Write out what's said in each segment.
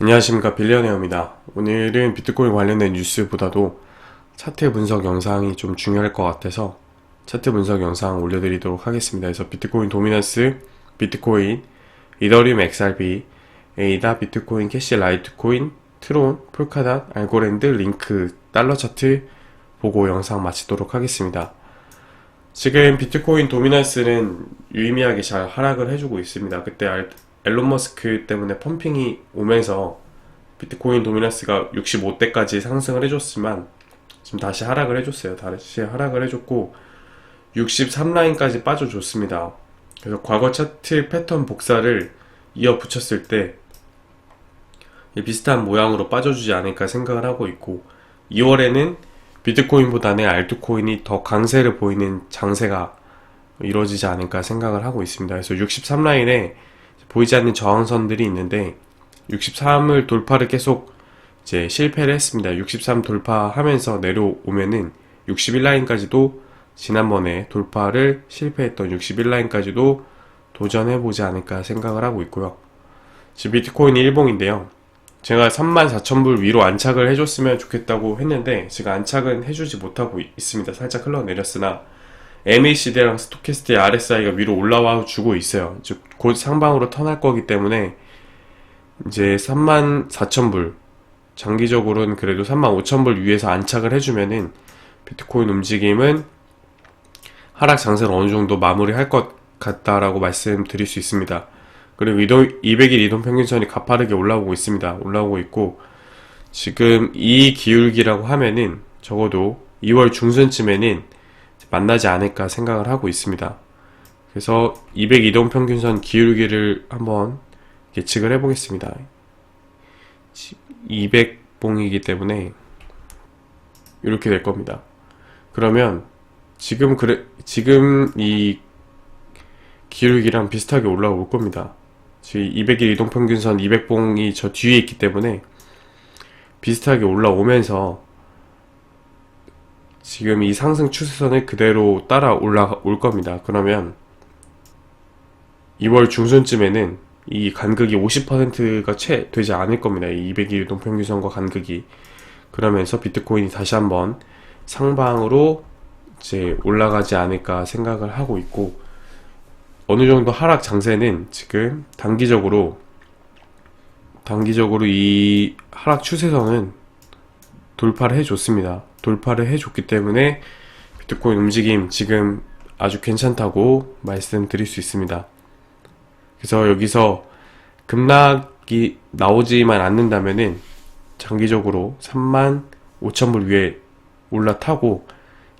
안녕하십니까 빌리어네어입니다. 오늘은 비트코인 관련된 뉴스보다도 차트 분석 영상이 좀 중요할 것 같아서 차트 분석 영상 올려드리도록 하겠습니다. 그래서 비트코인 도미넌스, 비트코인, 이더리움 XRP, 에이다, 비트코인, 캐시, 라이트코인, 트론, 폴카닷, 알고랜드, 링크, 달러 차트 보고 영상 마치도록 하겠습니다. 지금 비트코인 도미넌스는 유의미하게 잘 하락을 해주고 있습니다. 그때 알- 앨런 머스크 때문에 펌핑이 오면서 비트코인 도미넌스가 65대까지 상승을 해줬지만 지금 다시 하락을 해줬어요. 다시 하락을 해줬고 63라인까지 빠져줬습니다. 그래서 과거 차트 패턴 복사를 이어 붙였을 때 비슷한 모양으로 빠져주지 않을까 생각을 하고 있고 2월에는 비트코인보다는 알트코인이 더 강세를 보이는 장세가 이루어지지 않을까 생각을 하고 있습니다. 그래서 63라인에 보이지 않는 저항선들이 있는데 63을 돌파를 계속 이제 실패를 했습니다. 63 돌파하면서 내려오면은 61라인까지도 지난번에 돌파를 실패했던 61라인까지도 도전해보지 않을까 생각을 하고 있고요. 지금 비트코인이 일봉인데요. 제가 34,000불 위로 안착을 해줬으면 좋겠다고 했는데 제가 안착은 해주지 못하고 있- 있습니다. 살짝 흘러내렸으나 MACD랑 스토캐스트의 RSI가 위로 올라와 주고 있어요. 즉, 곧 상방으로 턴할 거기 때문에 이제 34,000불 장기적으로는 그래도 35,000불 위에서 안착을 해주면은 비트코인 움직임은 하락 장세를 어느 정도 마무리할 것 같다라고 말씀드릴 수 있습니다. 그리고 이동, 200일 이동 평균선이 가파르게 올라오고 있습니다. 올라오고 있고 지금 이 기울기라고 하면은 적어도 2월 중순쯤에는 만나지 않을까 생각을 하고 있습니다. 그래서 200 이동 평균선 기울기를 한번 예측을 해보겠습니다. 200봉이기 때문에 이렇게 될 겁니다. 그러면 지금 그래 지금 이 기울기랑 비슷하게 올라올 겁니다. 지금 200일 이동 평균선 200봉이 저 뒤에 있기 때문에 비슷하게 올라오면서 지금 이 상승 추세선을 그대로 따라 올라올 겁니다. 그러면 2월 중순쯤에는 이 간극이 50%가 채 되지 않을 겁니다. 이 200일 이동 평균선과 간극이 그러면서 비트코인이 다시 한번 상방으로 이제 올라가지 않을까 생각을 하고 있고 어느 정도 하락 장세는 지금 단기적으로 단기적으로 이 하락 추세선은 돌파를 해줬습니다. 돌파를 해줬기 때문에 비트코인 움직임 지금 아주 괜찮다고 말씀드릴 수 있습니다. 그래서 여기서 급락이 나오지만 않는다면은 장기적으로 3만 5천 불 위에 올라타고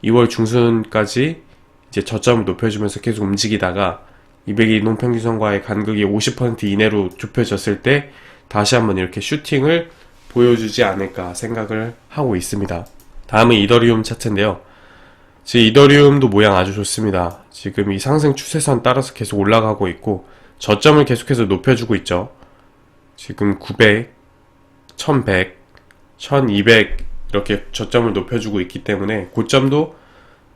2월 중순까지 이제 저점을 높여주면서 계속 움직이다가 200일 이동 평균선과의 간극이 50% 이내로 좁혀졌을 때 다시 한번 이렇게 슈팅을 보여주지 않을까 생각을 하고 있습니다. 다음은 이더리움 차트인데요. 지금 이더리움도 모양 아주 좋습니다. 지금 이 상승 추세선 따라서 계속 올라가고 있고 저점을 계속해서 높여주고 있죠. 지금 900, 1100, 1200 이렇게 저점을 높여주고 있기 때문에 고점도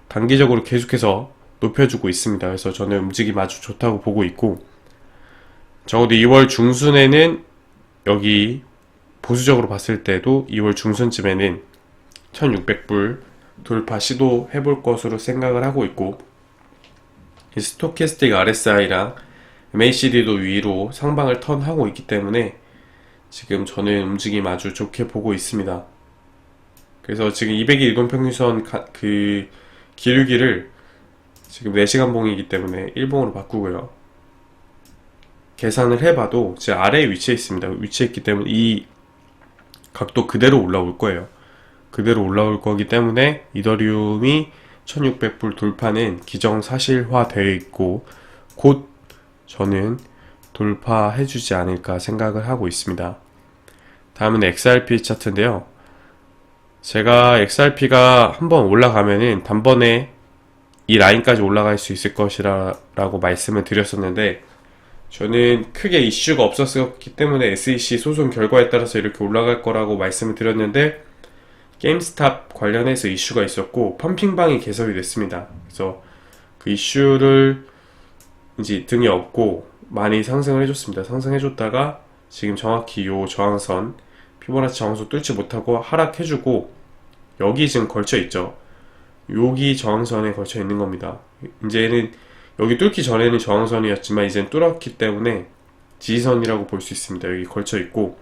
단기적으로 계속해서 높여주고 있습니다. 그래서 저는 움직임 아주 좋다고 보고 있고 적어도 2월 중순에는 여기 보수적으로 봤을 때도 2월 중순쯤에는 1600불 돌파 시도해 볼 것으로 생각을 하고 있고 이 스토캐스틱 RSI랑 MACD도 위로 상방을 턴하고 있기 때문에 지금 저는 움직임 아주 좋게 보고 있습니다. 그래서 지금 200일 이동 평균선 가- 그 기울기를 지금 4시간 봉이기 때문에 1봉으로 바꾸고요. 계산을 해봐도 제 아래에 위치해 있습니다. 위치해 있기 때문에 이 각도 그대로 올라올 거예요. 그대로 올라올 거기 때문에 이더리움이 1600불 돌파는 기정사실화 되어 있고 곧 저는 돌파해 주지 않을까 생각을 하고 있습니다. 다음은 XRP 차트인데요. 제가 XRP가 한번 올라가면은 단번에 이 라인까지 올라갈 수 있을 것이라고 말씀을 드렸었는데 저는 크게 이슈가 없었기 때문에 SEC 소송 결과에 따라서 이렇게 올라갈 거라고 말씀을 드렸는데 게임스탑 관련해서 이슈가 있었고 펌핑방이 개설이 됐습니다. 그래서 그 이슈를 이제 등에 업고 많이 상승을 해줬습니다. 상승해줬다가 지금 정확히 요 저항선 피보나치 저항선 뚫지 못하고 하락해주고 여기 지금 걸쳐 있죠. 여기 저항선에 걸쳐 있는 겁니다. 이제는 여기 뚫기 전에는 저항선이었지만 이제는 뚫었기 때문에 지지선이라고 볼 수 있습니다. 여기 걸쳐 있고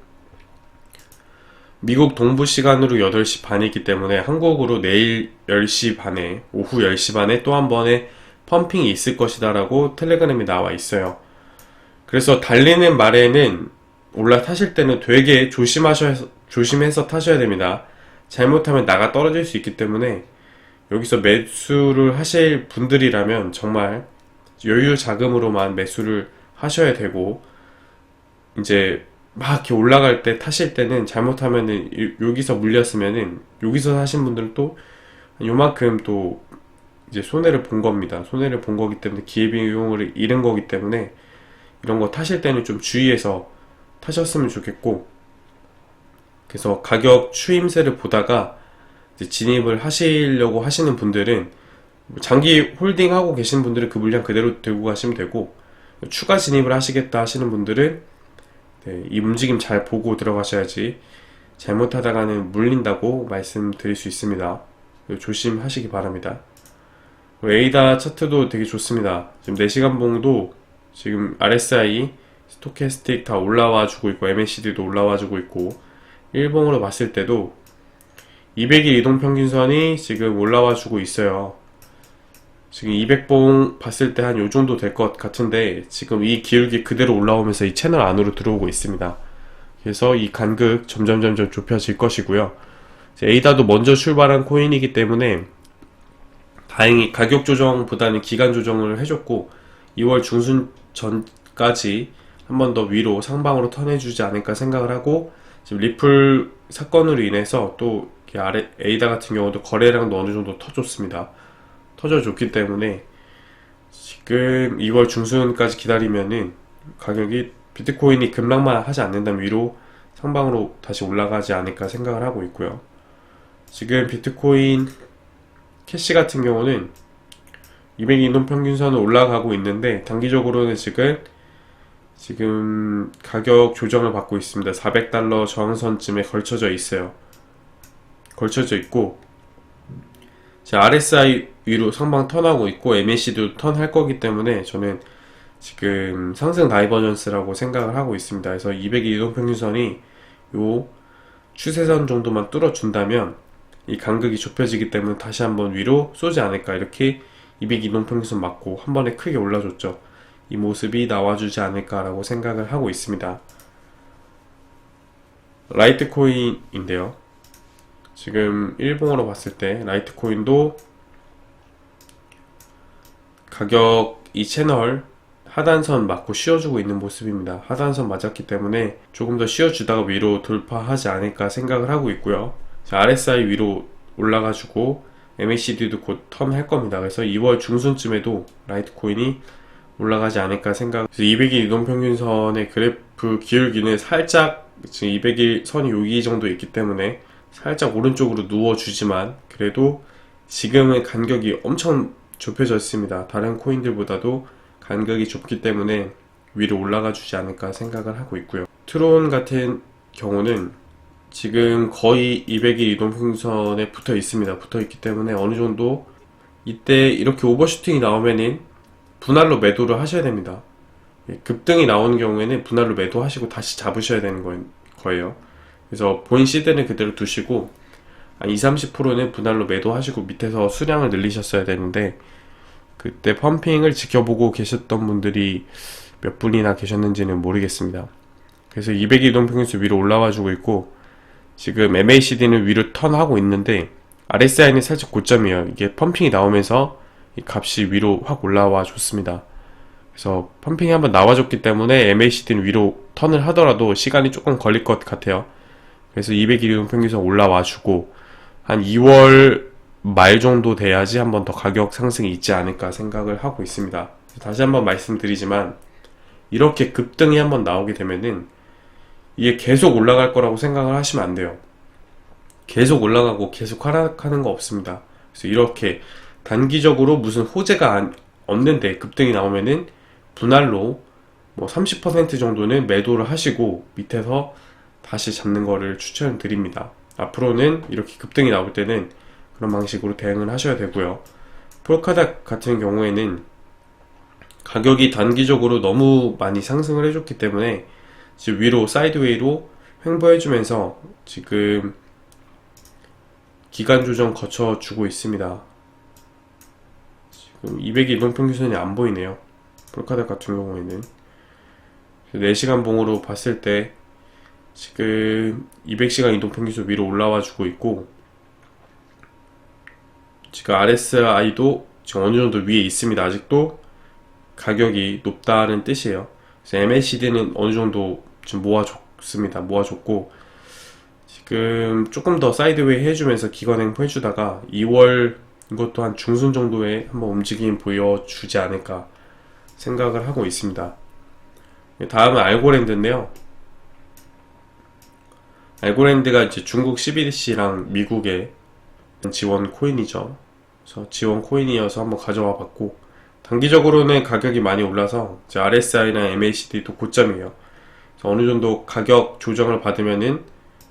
미국 동부 시간으로 8시 반이기 때문에 한국으로 내일 10시 반에 오후 10시 반에 또 한 번의 펌핑이 있을 것이다라고 텔레그램이 나와 있어요. 그래서 달리는 말에는 올라타실 때는 되게 조심하셔 조심해서 타셔야 됩니다. 잘못하면 나가 떨어질 수 있기 때문에 여기서 매수를 하실 분들이라면 정말 여유 자금으로만 매수를 하셔야 되고 이제 막 이렇게 올라갈 때 타실 때는 잘못하면은 이- 여기서 물렸으면은 여기서 사신 분들은 또 요만큼 또 이제 손해를 본 겁니다. 손해를 본 거기 때문에 기회비용을 잃은 거기 때문에 이런 거 타실 때는 좀 주의해서 타셨으면 좋겠고 그래서 가격 추임새를 보다가 진입을 하시려고 하시는 분들은 뭐 장기 홀딩 하고 계신 분들은 그 물량 그대로 들고 가시면 되고 추가 진입을 하시겠다 하시는 분들은 네, 이 움직임 잘 보고 들어가셔야지 잘못하다가는 물린다고 말씀드릴 수 있습니다. 조심하시기 바랍니다. 에이다 차트도 되게 좋습니다. 지금 4시간 봉도 지금 RSI, 스토캐스틱 다 올라와 주고 있고 MACD도 올라와 주고 있고 일봉으로 봤을 때도 200일 이동 평균선이 지금 올라와 주고 있어요. 지금 200봉 봤을 때 한 요 정도 될 것 같은데 지금 이 기울기 그대로 올라오면서 이 채널 안으로 들어오고 있습니다. 그래서 이 간극 점점 점점 좁혀질 것이고요. 에이다도 먼저 출발한 코인이기 때문에 다행히 가격 조정보다는 기간 조정을 해줬고 2월 중순 전까지 한 번 더 위로 상방으로 턴해주지 않을까 생각을 하고 지금 리플 사건으로 인해서 또 아래 에이다 같은 경우도 거래량도 어느 정도 터졌습니다. 터져줬기 때문에 지금 2월 중순까지 기다리면은 가격이 비트코인이 급락만 하지 않는다면 위로 상방으로 다시 올라가지 않을까 생각을 하고 있고요. 지금 비트코인 캐시 같은 경우는 200인원 평균선은 올라가고 있는데 단기적으로는 지금 지금 가격 조정을 받고 있습니다. 400달러 저항선쯤에 걸쳐져 있어요. 걸쳐져 있고 자, RSI 위로 상방 턴하고 있고 MAC도 턴할 거기 때문에 저는 지금 상승 다이버전스라고 생각을 하고 있습니다. 그래서 200일 이동평균선이 요 추세선 정도만 뚫어준다면 이 간극이 좁혀지기 때문에 다시 한번 위로 쏘지 않을까 이렇게 200 이동평균선 맞고 한 번에 크게 올라줬죠. 이 모습이 나와주지 않을까라고 생각을 하고 있습니다. 라이트코인인데요. 지금 일봉으로 봤을 때 라이트코인도 가격 이 채널 하단선 맞고 쉬어주고 있는 모습입니다. 하단선 맞았기 때문에 조금 더 쉬어주다가 위로 돌파하지 않을까 생각을 하고 있고요. 자, RSI 위로 올라가지고 MACD도 곧 턴 할 겁니다. 그래서 2월 중순쯤에도 라이트코인이 올라가지 않을까 생각. 그래서 200일 이동평균선의 그래프 기울기는 살짝 지금 200일 선이 여기 정도 있기 때문에 살짝 오른쪽으로 누워주지만 그래도 지금은 간격이 엄청 좁혀졌습니다. 다른 코인들보다도 간격이 좁기 때문에 위로 올라가 주지 않을까 생각을 하고 있고요. 트론 같은 경우는 지금 거의 200일 이동평선에 붙어 있습니다. 붙어 있기 때문에 어느 정도 이때 이렇게 오버슈팅이 나오면은 분할로 매도를 하셔야 됩니다. 예, 급등이 나오는 경우에는 분할로 매도하시고 다시 잡으셔야 되는 거- 거예요. 그래서 본 시드는 그대로 두시고 한 20, 30%는 분할로 매도하시고 밑에서 수량을 늘리셨어야 되는데 그때 펌핑을 지켜보고 계셨던 분들이 몇 분이나 계셨는지는 모르겠습니다. 그래서 200 이동평균선 위로 올라와 주고 있고 지금 MACD는 위로 턴하고 있는데 RSI는 살짝 고점이에요. 이게 펌핑이 나오면서 이 값이 위로 확 올라와 줬습니다. 그래서 펌핑이 한번 나와줬기 때문에 MACD는 위로 턴을 하더라도 시간이 조금 걸릴 것 같아요. 그래서 200일 이동평균선 올라와주고 한 2월 말 정도 돼야지 한 번 더 가격 상승이 있지 않을까 생각을 하고 있습니다. 다시 한번 말씀드리지만 이렇게 급등이 한번 나오게 되면은 이게 계속 올라갈 거라고 생각을 하시면 안 돼요. 계속 올라가고 계속 하락하는 거 없습니다. 그래서 이렇게 단기적으로 무슨 호재가 안- 없는데 급등이 나오면은 분할로 뭐 30% 정도는 매도를 하시고 밑에서 다시 잡는 거를 추천드립니다. 앞으로는 이렇게 급등이 나올 때는 그런 방식으로 대응을 하셔야 되고요. 폴카닥 같은 경우에는 가격이 단기적으로 너무 많이 상승을 해줬기 때문에 지금 위로 사이드웨이로 횡보해주면서 지금 기간 조정 거쳐주고 있습니다. 지금 200일 이동평균선이 안 보이네요. 폴카닥 같은 경우에는 4시간 봉으로 봤을 때 지금 200시간 이동 평균선 위로 올라와 주고 있고 지금 RSI도 지금 어느 정도 위에 있습니다. 아직도 가격이 높다는 뜻이에요. 그래서 MACD는 어느 정도 지금 모아줬습니다. 모아줬고 지금 조금 더 사이드웨이 해주면서 기관행보 해주다가 2월 이것도 한 중순 정도에 한번 움직임 보여주지 않을까 생각을 하고 있습니다. 다음은 알고랜드인데요. 알고랜드가 이제 중국 CBDC랑 미국의 지원 코인이죠. 그래서 지원 코인이어서 한번 가져와 봤고 단기적으로는 가격이 많이 올라서 이제 RSI나 MACD도 고점이에요. 어느 정도 가격 조정을 받으면은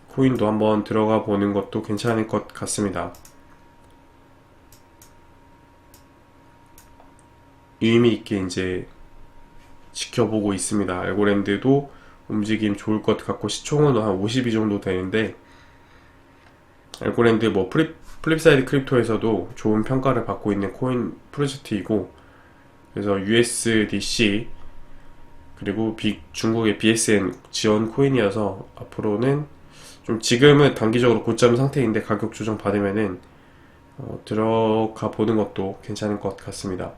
코인도 한번 들어가 보는 것도 괜찮을 것 같습니다. 의미 있게 이제 지켜보고 있습니다. 알고랜드도 움직임 좋을 것 같고 시총은 한 52 정도 되는데 알고랜드 뭐 플립, 플립사이드 크립토에서도 좋은 평가를 받고 있는 코인 프로젝트이고 그래서 USDC 그리고 빅, 중국의 BSN 지원 코인이어서 앞으로는 좀 지금은 단기적으로 고점 상태인데 가격 조정 받으면은 어, 들어가 보는 것도 괜찮을 것 같습니다.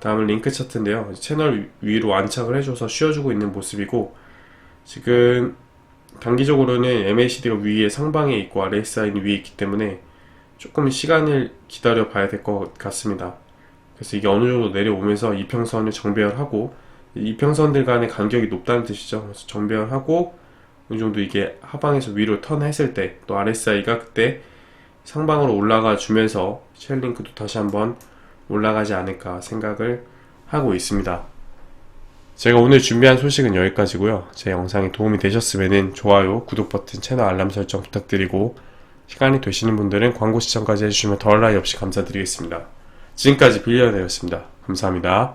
다음은 링크 차트인데요. 채널 위로 안착을 해줘서 쉬어주고 있는 모습이고 지금 단기적으로는 MACD가 위에 상방에 있고 RSI는 위에 있기 때문에 조금 시간을 기다려 봐야 될 것 같습니다. 그래서 이게 어느 정도 내려오면서 이평선을 정배열하고 이평선들 간의 간격이 높다는 뜻이죠. 그래서 정배열하고 어느 정도 이게 하방에서 위로 턴했을 때 또 RSI가 그때 상방으로 올라가 주면서 쉘링크도 다시 한번 올라가지 않을까 생각을 하고 있습니다. 제가 오늘 준비한 소식은 여기까지고요. 제 영상이 도움이 되셨으면 좋아요, 구독 버튼, 채널 알람 설정 부탁드리고 시간이 되시는 분들은 광고 시청까지 해주시면 더할 나위 없이 감사드리겠습니다. 지금까지 빌리언이었습니다. 감사합니다.